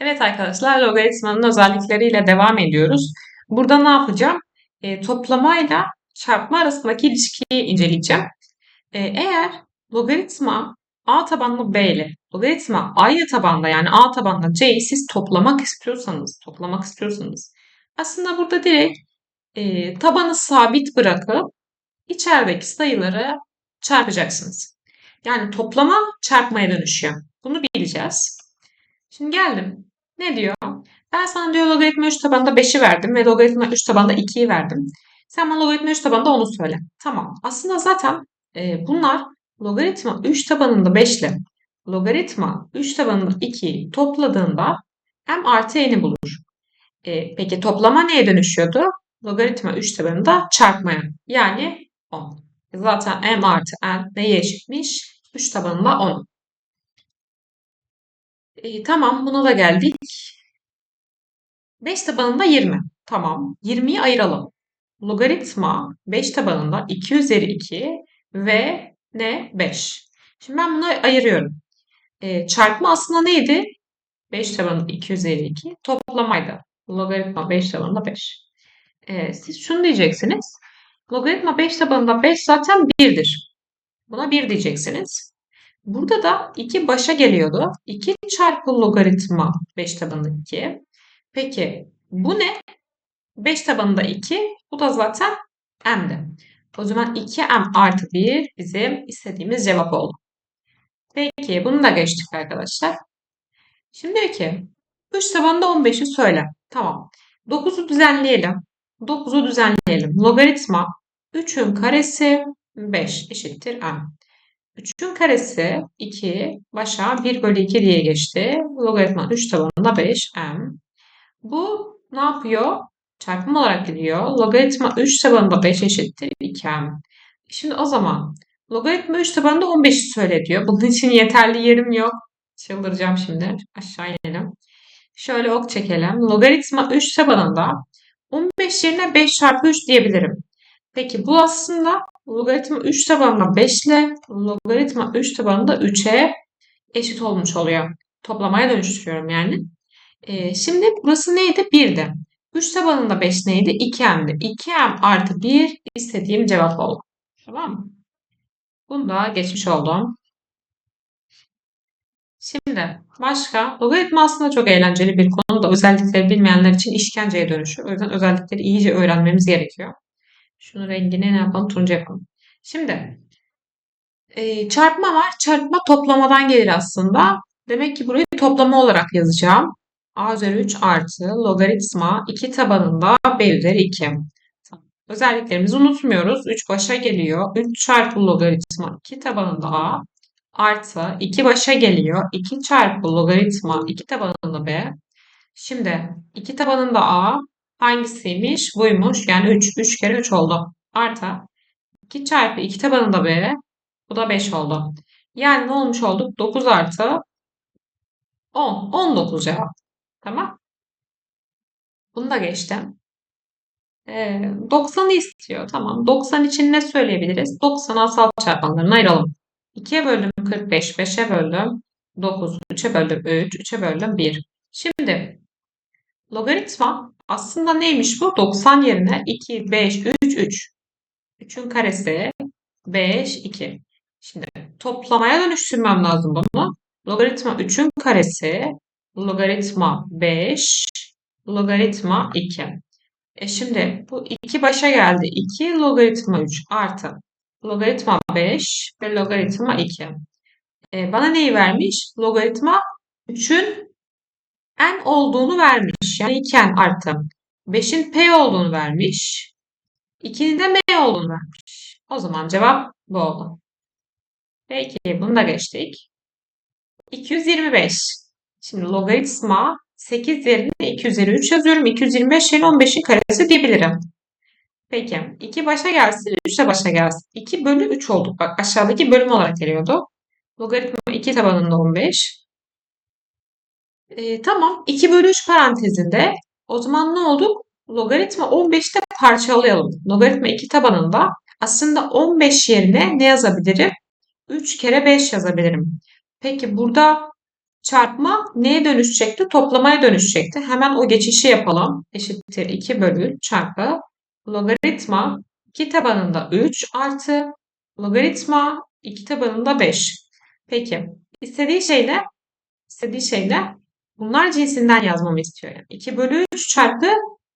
Evet arkadaşlar logaritmanın özellikleriyle devam ediyoruz. Burada ne yapacağım? E, toplamayla çarpma arasındaki ilişkiyi inceleyeceğim. E, eğer logaritma a tabanlı b ile logaritma aynı tabanda yani a tabanlı c'yi siz toplamak istiyorsanız, toplamak istiyorsanız aslında burada direkt e, tabanı sabit bırakıp içerideki sayıları çarpacaksınız. Yani toplama çarpmaya dönüşüyor. Bunu bileceğiz. Şimdi geldim. Ne diyor? Ben sana diyor logaritma 3 tabanda 5'i verdim ve logaritma 3 tabanda 2'yi verdim. Sen bana logaritma 3 tabanda onu söyle. Tamam. Aslında zaten e, bunlar logaritma 3 tabanında 5 ile logaritma 3 tabanında 2'yi topladığında m artı n'i bulur. E, peki toplama neye dönüşüyordu? Logaritma 3 tabanında çarpmaya. Yani 10. Zaten m artı n neye eşitmiş? 3 tabanında 10. E, tamam buna da geldik. 5 tabanında 20. Tamam. 20'yi ayıralım. Logaritma 5 tabanında 2 üzeri 2 ve ne? 5. Şimdi ben bunu ayırıyorum. E, çarpma aslında neydi? 5 tabanında 2 üzeri 2 toplamaydı. Logaritma 5 tabanında 5. E, siz şunu diyeceksiniz. Logaritma 5 tabanında 5 zaten 1'dir. Buna 1 diyeceksiniz. Burada da 2 başa geliyordu. 2 çarpı logaritma 5 tabanında 2. Peki bu ne? 5 tabanında 2. Bu da zaten m'di. O zaman 2m artı 1 bizim istediğimiz cevap oldu. Peki bunu da geçtik arkadaşlar. Şimdi diyor ki 3 tabanında 15'i söyle. Tamam. 9'u düzenleyelim. 9'u düzenleyelim. Logaritma 3'ün karesi 5 eşittir m. 3'ün karesi 2 başa 1 bölü 2 diye geçti. Logaritma 3 tabanında 5 m. Bu ne yapıyor? Çarpım olarak gidiyor. Logaritma 3 tabanında 5 eşittir 2m. Şimdi o zaman logaritma 3 tabanında 15'i söyle diyor. Bunun için yeterli yerim yok. Çıldıracağım şimdi. Aşağı inelim. Şöyle ok çekelim. Logaritma 3 tabanında 15 yerine 5 çarpı 3 diyebilirim. Peki bu aslında logaritma 3 tabanında 5 ile logaritma 3 tabanında 3'e eşit olmuş oluyor. Toplamaya dönüştürüyorum yani. Ee, şimdi burası neydi? 1'di. 3 tabanında 5 neydi? 2m'di. 2m artı 1 istediğim cevap oldu. Tamam mı? Bunu da geçmiş oldum. Şimdi başka logaritma aslında çok eğlenceli bir konu da özellikleri bilmeyenler için işkenceye dönüşüyor. O yüzden özellikleri iyice öğrenmemiz gerekiyor. Şunu rengini ne yapalım? Turuncu yapalım. Şimdi e, çarpma var. Çarpma toplamadan gelir aslında. Demek ki burayı toplama olarak yazacağım. a üzeri 3 artı logaritma 2 tabanında b üzeri 2. Özelliklerimizi unutmuyoruz. 3 başa geliyor. 3 çarpı logaritma 2 tabanında a artı 2 başa geliyor. 2 çarpı logaritma 2 tabanında b. Şimdi 2 tabanında a hangisiymiş? Buymuş. Yani 3. 3 kere 3 oldu. Artı 2 çarpı 2 tabanında b. Bu da 5 oldu. Yani ne olmuş olduk? 9 artı 10. 19 cevap. Tamam. Bunu da geçtim. Ee, 90'ı istiyor. Tamam. 90 için ne söyleyebiliriz? 90 asal çarpanlarına ayıralım. 2'ye böldüm 45, 5'e böldüm 9, 3'e böldüm 3, 3'e böldüm 1. Şimdi logaritma aslında neymiş bu? 90 yerine 2, 5, 3, 3. 3'ün karesi 5, 2. Şimdi toplamaya dönüştürmem lazım bunu. Logaritma 3'ün karesi logaritma 5 logaritma 2. E şimdi bu 2 başa geldi. 2 logaritma 3 artı logaritma 5 ve logaritma 2. E, bana neyi vermiş? Logaritma 3'ün n olduğunu vermiş. Yani 2n artı 5'in p olduğunu vermiş. 2'nin de m olduğunu vermiş. O zaman cevap bu oldu. Peki bunu da geçtik. 225. Şimdi logaritma 8 yerine 2 üzeri 3 yazıyorum. 225 yerine 15'in karesi diyebilirim. Peki 2 başa gelsin, 3 de başa gelsin. 2 bölü 3 olduk. Bak aşağıdaki bölüm olarak geliyordu. Logaritma 2 tabanında 15. Ee, tamam 2 bölü 3 parantezinde o zaman ne olduk? Logaritma 15'te parçalayalım. Logaritma 2 tabanında aslında 15 yerine ne yazabilirim? 3 kere 5 yazabilirim. Peki burada çarpma neye dönüşecekti? Toplamaya dönüşecekti. Hemen o geçişi yapalım. Eşittir 2 bölü çarpı logaritma 2 tabanında 3 artı logaritma 2 tabanında 5. Peki istediği şey ne? İstediği şey ne? Bunlar cinsinden yazmamı istiyor. Yani 2 bölü 3 çarpı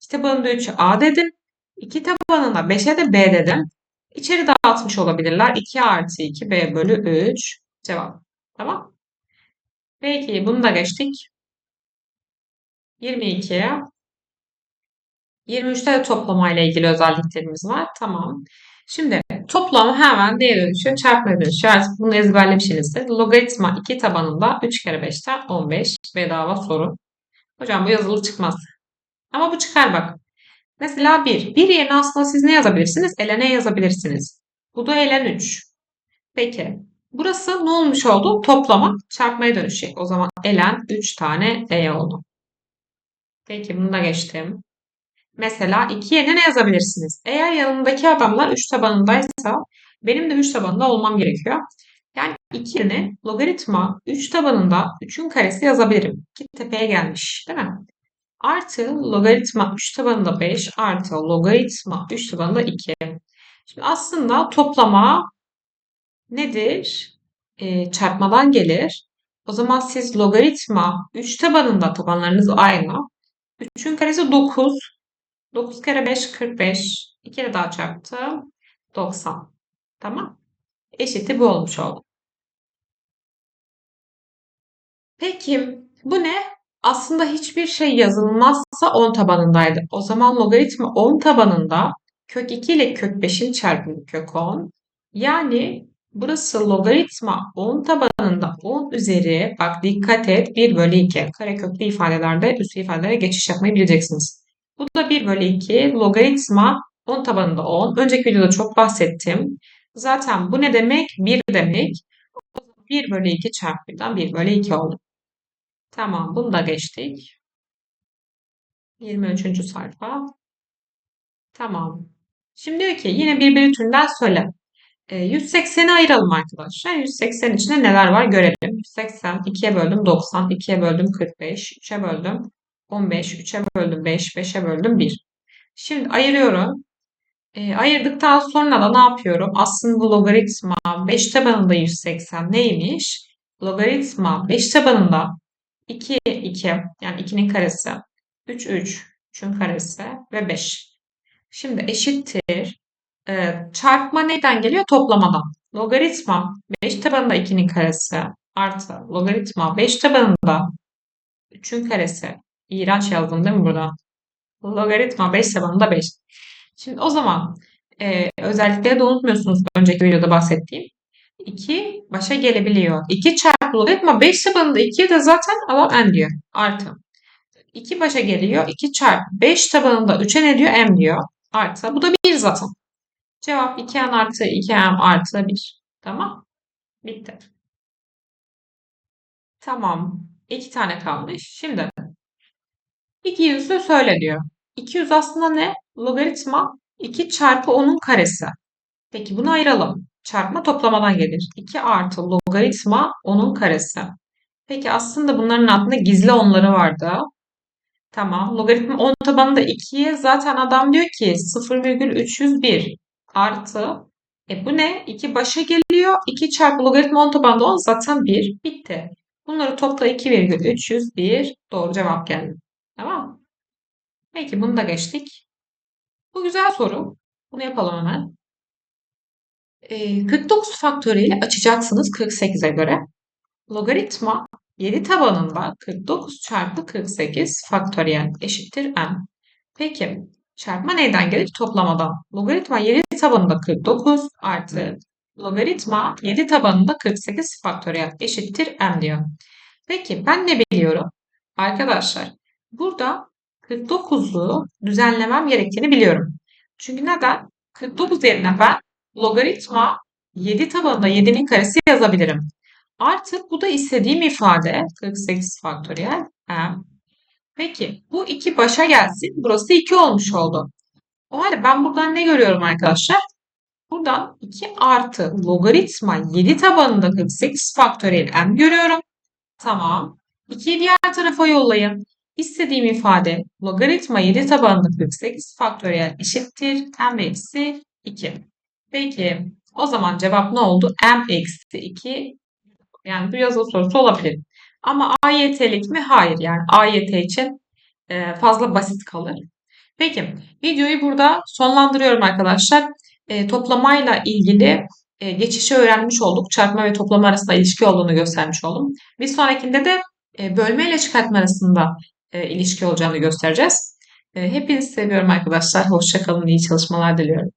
2 tabanında 3'ü A dedim. 2 tabanında 5'e de B dedim. İçeri dağıtmış olabilirler. 2 artı 2 B bölü 3 cevap. Tamam. Peki bunu da geçtik. 22. 23'te de toplamayla ilgili özelliklerimiz var. Tamam. Şimdi toplam hemen D'ye dönüşüyor, çarpmaya dönüşüyor. Artık bunu ezberlemişsinizdir. Logaritma 2 tabanında 3 kere 5'ten 15 bedava soru. Hocam bu yazılı çıkmaz. Ama bu çıkar bak. Mesela 1. 1 yerine aslında siz ne yazabilirsiniz? Elene yazabilirsiniz. Bu da elen 3. Peki. Burası ne olmuş oldu? Toplama çarpmaya dönüşecek. O zaman elen 3 tane E oldu. Peki bunu da geçtim. Mesela 2 yerine ne yazabilirsiniz? Eğer yanımdaki adamlar 3 tabanındaysa benim de 3 tabanında olmam gerekiyor. Yani 2 yerine logaritma 3 tabanında 3'ün karesi yazabilirim. 2 tepeye gelmiş değil mi? Artı logaritma 3 tabanında 5 artı logaritma 3 tabanında 2. Şimdi aslında toplama nedir? Ee, çarpmadan gelir. O zaman siz logaritma 3 tabanında tabanlarınız aynı. 3'ün karesi 9. 9 kere 5 45. 2 ile daha çarptım. 90. Tamam. Eşiti bu olmuş oldu. Peki bu ne? Aslında hiçbir şey yazılmazsa 10 tabanındaydı. O zaman logaritma 10 tabanında kök 2 ile kök 5'in çarpımı kök 10. Yani burası logaritma 10 tabanında 10 üzeri bak dikkat et 1 bölü 2. Kareköklü ifadelerde üstü ifadelere geçiş yapmayı bileceksiniz. Bu da 1 bölü 2 logaritma 10 tabanında 10. Önceki videoda çok bahsettim. Zaten bu ne demek? 1 demek. 1 bölü 2 çarpı 1'den 1 bölü 2 oldu. Tamam bunu da geçtik. 23. sayfa. Tamam. Şimdi diyor ki yine birbiri türünden söyle. E, 180'i ayıralım arkadaşlar. 180 içinde neler var görelim. 180 2'ye böldüm 90, 2'ye böldüm 45, 3'e böldüm 15, 3'e böldüm 5, 5'e böldüm 1. Şimdi ayırıyorum. E, ayırdıktan sonra da ne yapıyorum? Aslında logaritma 5 tabanında 180 neymiş? Logaritma 5 tabanında 2, 2 yani 2'nin karesi, 3, 3, 3'ün karesi ve 5. Şimdi eşittir. E, çarpma neyden geliyor? Toplamadan. Logaritma 5 tabanında 2'nin karesi artı logaritma 5 tabanında 3'ün karesi. İğrenç yazdım değil mi burada? Logaritma 5 tabanında 5. Şimdi o zaman e, özellikleri de unutmuyorsunuz önceki videoda bahsettiğim. 2 başa gelebiliyor. 2 çarpı logaritma 5 tabanında 2'ye de zaten adam n diyor. Artı. 2 başa geliyor. 2 çarpı 5 tabanında 3'e ne diyor? m diyor. Artı. Bu da 1 zaten. Cevap 2n artı 2m artı 1. Tamam. Bitti. Tamam. 2 tane kalmış. Şimdi 200'ü söyle diyor. 200 aslında ne? Logaritma 2 çarpı 10'un karesi. Peki bunu ayıralım. Çarpma toplamadan gelir. 2 artı logaritma 10'un karesi. Peki aslında bunların altında gizli onları vardı. Tamam. Logaritma 10 tabanında 2'ye zaten adam diyor ki 0,301 artı e bu ne? 2 başa geliyor. 2 çarpı logaritma 10 tabanında 10 zaten 1. Bitti. Bunları topla 2,301 doğru cevap geldi. Tamam Peki bunu da geçtik. Bu güzel soru. Bunu yapalım hemen. 49 faktöriyeli açacaksınız 48'e göre. Logaritma 7 tabanında 49 çarpı 48 faktöriyel eşittir n. Peki çarpma neyden gelir? Toplamadan. Logaritma 7 tabanında 49 artı logaritma 7 tabanında 48 faktöriyel eşittir n diyor. Peki ben ne biliyorum? Arkadaşlar burada 49'u düzenlemem gerektiğini biliyorum. Çünkü neden? 49 yerine ben logaritma 7 tabanında 7'nin karesi yazabilirim. Artık bu da istediğim ifade 48 faktöriyel m. Peki bu 2 başa gelsin. Burası 2 olmuş oldu. O halde ben buradan ne görüyorum arkadaşlar? Buradan 2 artı logaritma 7 tabanında 48 faktöriyel m görüyorum. Tamam. 2'yi diğer tarafa yollayın. İstediğim ifade logaritma 7 tabanlı 48 faktöriyel eşittir m eksi 2. Peki o zaman cevap ne oldu? m eksi 2 yani bu yazılı sorusu olabilir. Ama AYT'lik mi? Hayır. Yani AYT için e, fazla basit kalır. Peki videoyu burada sonlandırıyorum arkadaşlar. E, toplamayla ilgili e, geçişi öğrenmiş olduk. Çarpma ve toplama arasında ilişki olduğunu göstermiş oldum. Bir sonrakinde de e, bölme ile çıkartma arasında e, ilişki olacağını göstereceğiz. E, hepinizi seviyorum arkadaşlar. Hoşçakalın. iyi çalışmalar diliyorum.